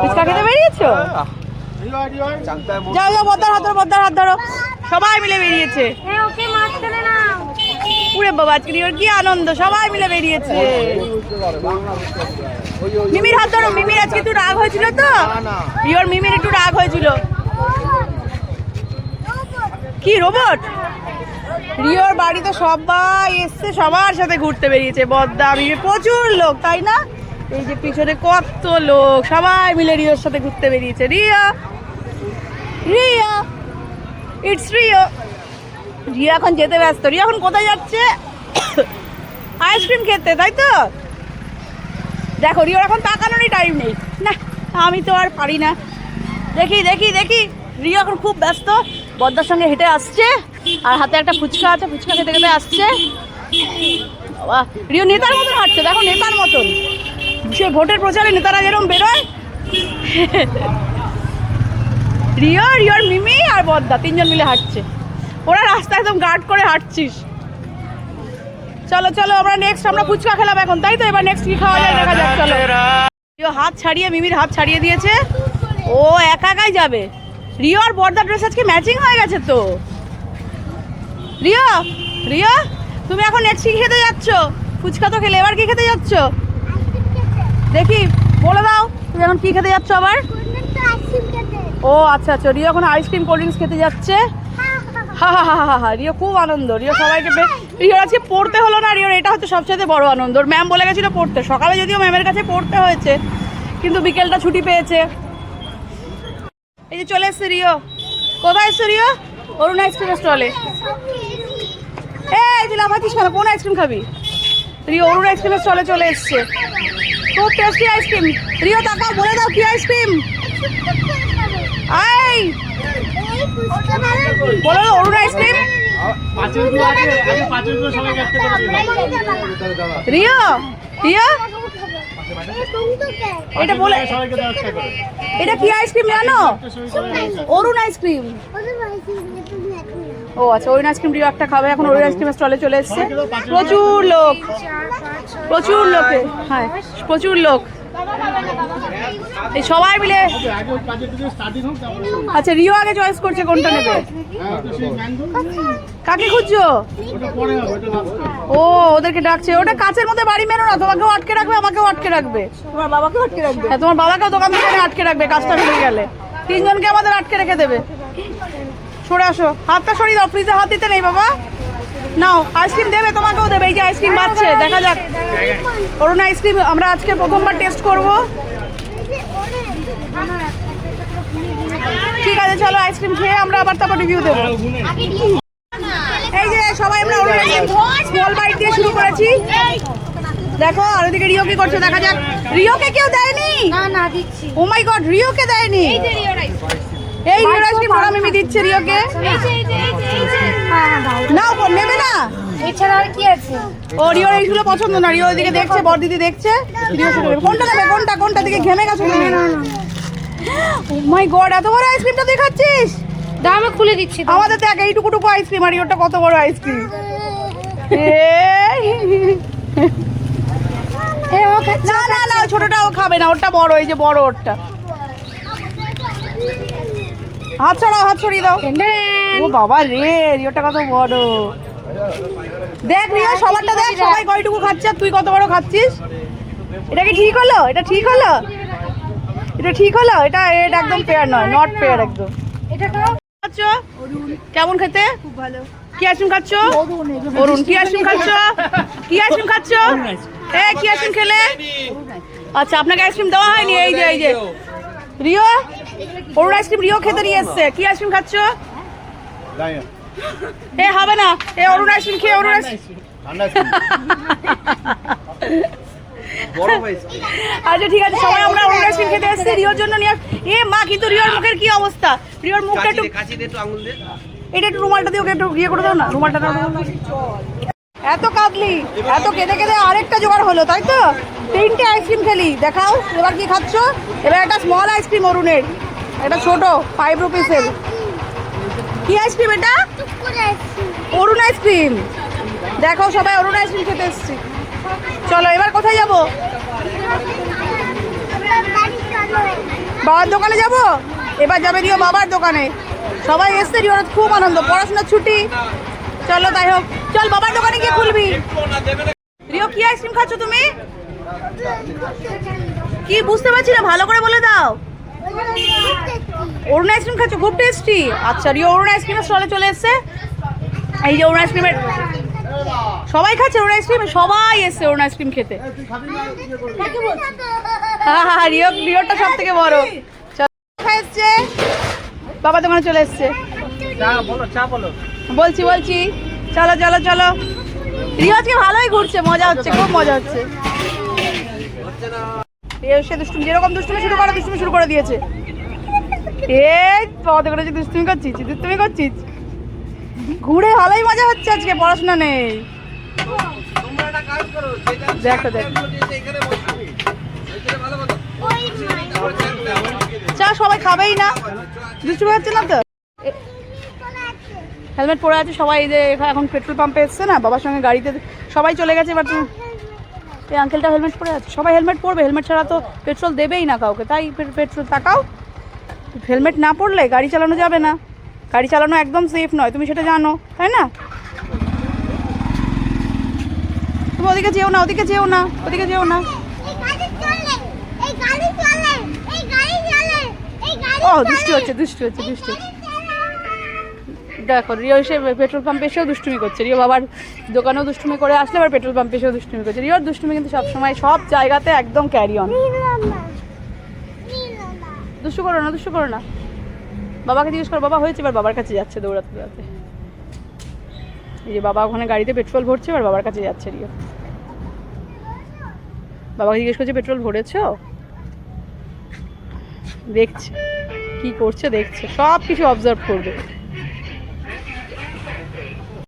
ফুচকা খেতে বেরিয়েছো? যাও যাও বদ্দার হাত ধরো বদ্দার হাত ধরো। সবাই মিলে বেরিয়েছে। পুরে বাবা, আজকে রিওর কি আনন্দ, সবাই মিলে বেরিয়েছে। মিমির হাত ধরো, মিমির আজকে একটু রাগ হয়েছিল তো? রিওর মিমির একটু রাগ হয়েছিল। কি রোবট? রিওর বাড়িতে সবাই এসছে, সবার সাথে ঘুরতে বেরিয়েছে বদ্দা মিমি, প্রচুর লোক, তাই না? এই যে পিছনে কত লোক, সবাই মিলে রিওর সাথে ঘুরতে বেরিয়েছে। রিয়া! রিয়া! ইটস রিও রিয়া এখন যেতে ব্যস্ত। রিয়া এখন কোথায় যাচ্ছে? আইসক্রিম খেতে, তাই তো? দেখো, রিওর এখন তাকানোরই টাইম নেই। না, আমি তো আর পারি না। দেখি দেখি দেখি। রিও এখন খুব ব্যস্ত। বদ্দার সঙ্গে হেঁটে আসছে। আর হাতে একটা ফুচকা আছে, ফুচকা খেতে খেতে আসছে। রিও নেতার মতন হাঁটছে। দেখো, নেতার মতন। সে ভোটের প্রচারে নেতারা যেরকম বেরোয়। রিও রিওর মিমি আর বদ্দা, তিনজন মিলে হাঁটছে। ওরা রাস্তা একদম গার্ড করে হাঁটছিস। চলো চলো, আমরা নেক্সট আমরা ফুচকা খেলাম এখন, তাই তো? এবার নেক্সট কি খাওয়া যায় দেখা যাক, চলো। রিও হাত ছাড়িয়ে, মিমির হাত ছাড়িয়ে দিয়েছে। ও একা একাই যাবে। রিও আর বর্দা ড্রেস আজকে ম্যাচিং হয়ে গেছে তো? রিও রিও তুমি এখন নেক্সট কি খেতে যাচ্ছ? ফুচকা তো খেলে, এবার কি খেতে যাচ্ছ? দেখি, বলে দাও, তুমি এখন কি খেতে যাচ্ছ আবার? ও আচ্ছা আচ্ছা রিও এখন আইসক্রিম কোল্ড ড্রিঙ্কস খেতে যাচ্ছে। হা হা হা হা হা, রিও খুব আনন্দ, রিও সবাইকে রিওর আজকে পড়তে হলো না রিওর এটা হচ্ছে সবচেয়ে বড় আনন্দ। ম্যাম বলে গেছিল পড়তে, সকালে যদিও ম্যামের কাছে পড়তে হয়েছে, কিন্তু বিকেলটা ছুটি পেয়েছে। এই যে চলে এসছে রিও। কোথায় এসছে রিও? অরুণ আইসক্রিমের স্টলে এই, তুই লাফাচ্ছিস কেন? কোন আইসক্রিম খাবি? রিও অরুণ আইসক্রিমের স্টলে চলে এসছে। খুব টেস্টি আইসক্রিম রিও তাকাও বলে দাও কি আইসক্রিম আই বলো অরুণ আইসক্রিম রিও রিও এটা বলে এটা কি আইসক্রিম জানো? অরুণ আইসক্রিম ও আচ্ছা অরুণ আইসক্রিম রিও একটা খাবে। এখন অরুণ আইসক্রিমের স্টলে চলে এসছে। প্রচুর লোক। প্রচুর লোকে হ্যাঁ প্রচুর লোক। এই সবাই মিলে আচ্ছা রিও আগে চয়েস করছে কোনটা নেবে? কাকে খুঁজছো? ও ওদেরকে ডাকছে। ওটা কাছের মধ্যে বাড়ি মেরো না তোমাকেও আটকে রাখবে আমাকেও আটকে রাখবে। তোমার বাবাকেও আটকে রাখবে? হ্যাঁ তোমার বাবাকেও দোকান থেকে আটকে রাখবে কাজটা হয়ে গেলে। তিনজনকে আমাদের আটকে রেখে দেবে। সরে আসো। হাতটা সরিয়ে দাও ফ্রিজে হাত দিতে নেই বাবা। নাও আইসক্রিম দেবে তোমাকেও দেবে এই যে আইসক্রিম পাচ্ছে দেখা যাক। অরুণ আইসক্রিম আমরা আজকে প্রথমবার টেস্ট করব। ঠিক আছে চলো আইসক্রিম খেয়ে আমরা আবার তারপর রিভিউ দেবো। এই যে সবাই আমরা অরুণ আইসক্রিম স্মল বাইট দিয়ে শুরু করেছি। দেখো আর ওদিকে রিও কি করছে দেখা যাক। রিওকে কেউ দেয়নি? না না দিচ্ছি। ও মাই গড রিওকে দেয়নি? এই রিও আইসক্রিম। ওরা মিমি দিচ্ছে রিওকে। হ্যাঁ দাও নাও নেবে না এছাড়া আর কি আছে ও রিওর এইগুলো পছন্দ না রিও ওইদিকে দেখছে দেখছে রিও শুধু নেবে। কোনটা নেবে কোনটা কোনটা দিকে ঘেমে গেছে তুমি মাই গড এত বড় আইসক্রিমটা দেখাচ্ছিস দামে খুলে দিচ্ছি তো। আমাদের দেখ এইটুকু টুকু আইসক্রিম আর রিওটা কত বড় আইসক্রিম। না না না ছোটটা ও খাবে না ওটা বড় এই যে বড় ওরটা হাত ছড়াও হাত ছড়িয়ে দাও। ও বাবা রে রিওটা কত বড়। দেখ রিও সবারটা দেখ সবাই কয়টুকু খাচ্ছে আর তুই কত বড় খাচ্ছিস? এটা কি ঠিক হলো? এটা ঠিক হলো? এটা ঠিক হলো? এটা এটা একদম পেয়ার নয় নট পেয়ার একদম। এটা খাও। খাচ্ছ? কেমন খেতে? খুব ভালো। কি আইসক্রিম খাচ্ছ? অরুণ কি আইসক্রিম খাচ্ছ? কি আইসক্রিম খাচ্ছ? এ কি আইসক্রিম খেলে? আচ্ছা আপনাকে আইসক্রিম দেওয়া হয়নি এই যে এই যে। রিও? অরুণ আইসক্রিম রিও খেতে নিয়ে এসছে। কি আইসক্রিম খাচ্ছ? এ হবে না। এ অরুণ আইসক্রিম খেয়ে অরুণ আচ্ছা ঠিক আছে সবাই আমরা অরুণ আইসক্রিম খেতে এসেছি। রিওর জন্য নিয়ে এ মা কিন্তু রিওর মুখের কি অবস্থা? রিওর মুখটা একটু এটা একটু রুমালটা দিয়ে ওকে একটু ইয়ে করে দাও না রুমালটা দাও এত কাঁদলি এত কেঁদে কেঁদে আরেকটা জোগাড় হলো তাই তো? তিনটে আইসক্রিম খেলি দেখাও এবার কি খাচ্ছ? এবার একটা স্মল আইসক্রিম অরুণের এটা ছোট ফাইভ রুপিসের কি আইসক্রিম এটা? Arun ice cream. দেখো সবাই অরুণ আইসক্রিম খেতে এসছি। চলো, এবার কোথায় যাব? বাবার দোকানে যাব? এবার যাবে রিও বাবার দোকানে। সবাই এসছে রিওর খুব আনন্দ। পড়াশোনার ছুটি। চলো তাই হোক। চল, বাবার দোকানে গিয়ে খুলবি। রিও, কি আইসক্রিম খাচ্ছ তুমি? কি, বুঝতে পারছি না, ভালো করে বলে দাও। অরুণ আইসক্রিম খাচ্ছ? খুব টেস্টি আচ্ছা রিও অরুণ আইসক্রিমের স্টলে চলে এসছে। এই যে অরুণ আইসক্রিমের সবাই খাচ্ছে অরুণ আইসক্রিম? সবাই এসছে অরুণ আইসক্রিম খেতে। হ্যাঁ হ্যাঁ রিও রিওটা সব থেকে বড় এসছে? বাবা দোকানে চলে এসছে। বলছি বলছি। চলো চলো চলো। রিও আজকে ভালোই ঘুরছে মজা হচ্ছে খুব মজা হচ্ছে। সে দুষ্টুমি, যেরকম দুষ্টুমি শুরু করে, দুষ্টুমি শুরু করে দিয়েছে। এই বাবা দোকানে যে দুষ্টুমি করছিস দুষ্টুমি করছিস। ঘুরে ভালোই মজা হচ্ছে আজকে, পড়াশোনা নেই। করো দেখ দেখ। চা, সবাই খাবেই না। দুষ্টুমি হচ্ছে না তো? হেলমেট পরে আছে, সবাই যে এখা- এখন পেট্রোল পাম্পে এসছে না, বাবার সঙ্গে গাড়িতে, সবাই চলে গেছে, এবার তুমি এই আঙ্কেলটা হেলমেট পরে আছে। সবাই হেলমেট পরবে হেলমেট ছাড়া তো পেট্রোল দেবেই না কাউকে। তাই পেট্রোল তাকাও। হেলমেট না পরলে গাড়ি চালানো যাবে না। গাড়ি চালানো একদম সেফ নয় তুমি সেটা জানো তাই না? তুমি ওদিকে যেও না ওদিকে যেও না ওদিকে যেও না। ও দুষ্টু হচ্ছে দুষ্টু হচ্ছে দুষ্টু হচ্ছে। দেখো রিও এসে পেট্রোল পাম্পে এসেও দুষ্টুমি করছে। রিও বাবার দোকানেও দুষ্টুমি করে আসলে আবার পেট্রোল পাম্পে এসেও দুষ্টুমি করছে। রিওর দুষ্টুমি কিন্তু সবসময় সব জায়গাতে একদম ক্যারি অন দুষ্টু করো না, দুষ্টু করো না। বাবাকে জিজ্ঞেস করো, বাবা, হয়েছে এবার বাবার কাছে যাচ্ছে দৌড়াতে দৌড়াতে? এই যে বাবা ওখানে গাড়িতে পেট্রোল ভরছে, এবার বাবার কাছে যাচ্ছে রিও। বাবাকে জিজ্ঞেস করছে, পেট্রোল ভরেছো? দেখছে, কি করছে, দেখছে। সব কিছু অবজার্ভ করবে।